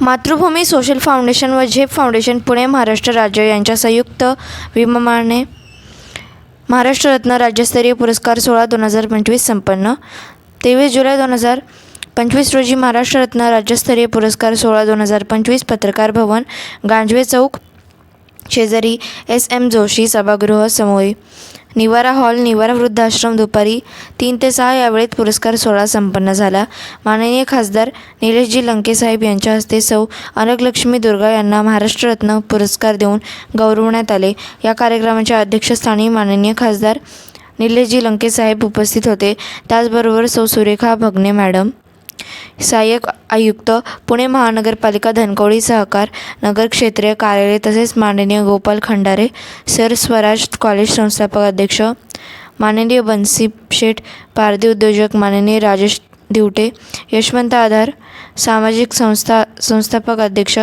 मातृभूमी social foundation व झेप फाउंडेशन पुणे महाराष्ट्र राज्य यांच्या संयुक्त विमानाने महाराष्ट्र रत्न राज्यस्तरीय पुरस्कार सोळा दोन हजार पंचवीस संपन्न. तेवीस जुलै दोन हजार पंचवीस रोजी महाराष्ट्र रत्न राज्यस्तरीय पुरस्कार सोळा दोन हजार पंचवीस पत्रकार भवन गांजवे चौक शेजारी एस एम जोशी सभागृह समोई निवारा हॉल निवारा वृद्धाश्रम दुपारी तीन ते सहा या वेळेत पुरस्कार सोहळा संपन्न झाला. माननीय खासदार निलेशजी लंकेसाहेब यांच्या हस्ते सौ अनगलक्ष्मी दुर्गा यांना महाराष्ट्र रत्न पुरस्कार देऊन गौरवण्यात आले. या कार्यक्रमाच्या अध्यक्षस्थानी माननीय खासदार निलेशजी लंकेसाहेब उपस्थित होते. त्याचबरोबर सौ सुरेखा भगने मॅडम सहाय्यक आयुक्त पुणे महानगरपालिका धनकवडी सहकार नगर क्षेत्रीय कार्यालय तसेच माननीय गोपाल खंडारे सर स्वराज कॉलेज संस्थापक अध्यक्ष माननीय बन्सी शेठ पारधी उद्योजक माननीय राजेश दिवटे यशवंत आधार सामाजिक संस्था संस्थापक अध्यक्ष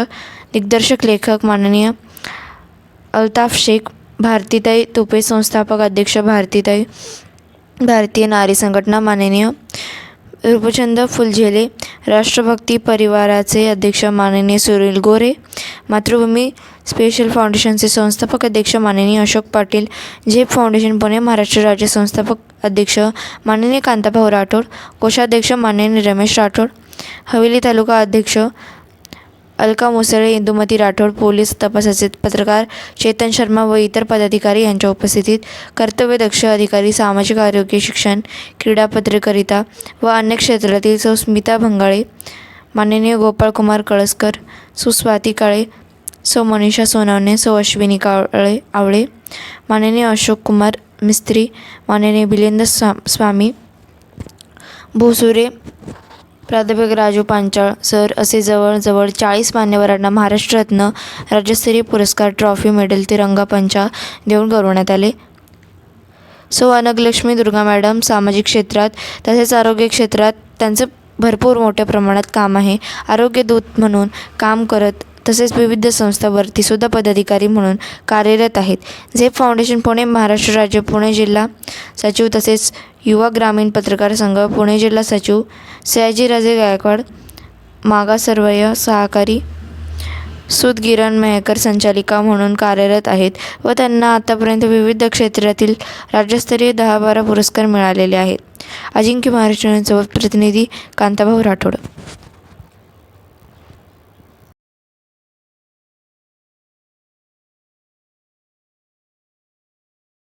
दिग्दर्शक लेखक माननीय अल्ताफ शेख भारतीताई तुपे संस्थापक अध्यक्ष भारतीताई भारतीय नारी संघटना माननीय रूपचंद फुलझेले राष्ट्रभक्ती परिवाराचे अध्यक्ष माननीय सुनील गोरे मातृभूमी स्पेशल फाउंडेशनचे संस्थापक अध्यक्ष माननीय अशोक पाटील झेप फाउंडेशन पुणे महाराष्ट्र राज्य संस्थापक अध्यक्ष माननीय कांताभाऊ राठोड कोषाध्यक्ष माननीय रमेश राठोड हवेली तालुका अध्यक्ष अलका मुसळे इंदुमती राठोड पोलीस तपासाचे पत्रकार चेतन शर्मा व इतर पदाधिकारी यांच्या उपस्थितीत कर्तव्यदक्ष अधिकारी सामाजिक आरोग्य शिक्षण क्रीडा पत्रकारिता व अन्य क्षेत्रातील सौ स्मिता भंगाळे माननीय गोपाळकुमार कळसकर सुस्वाती काळे सौ मनीषा सोनवणे सौ अश्विनी कावळे आवळे माननीय अशोक कुमार मिस्त्री माननीय बिलेंद्र स्वा स्वामी भोसुरे प्राध्यापक राजू पांचाळ सर असे जवळजवळ चाळीस मान्यवरांना महाराष्ट्र रत्न राज्यस्तरीय पुरस्कार ट्रॉफी मेडल तिरंगा पंचा देऊन गौरवण्यात आले. सो अनगलक्ष्मी दुर्गा मॅडम सामाजिक क्षेत्रात तसेच आरोग्य क्षेत्रात त्यांचं भरपूर मोठ्या प्रमाणात काम आहे. आरोग्य दूत म्हणून काम करत तसेच विविध संस्थावरती सुद्धा पदाधिकारी म्हणून कार्यरत आहेत. झेप फाउंडेशन पुणे महाराष्ट्र राज्य पुणे जिल्हा सचिव तसेच युवा ग्रामीण पत्रकार संघ पुणे जिल्हा सचिव सयाजीराजे गायकवाड मागासर्वय सहकारी सुदगिरण मेहकर संचालिका म्हणून कार्यरत आहेत व त्यांना आतापर्यंत विविध क्षेत्रातील राज्यस्तरीय दहा बारा पुरस्कार मिळालेले आहेत. अजिंक्य महाराष्ट्रांसोबत प्रतिनिधी कांताभाऊ राठोड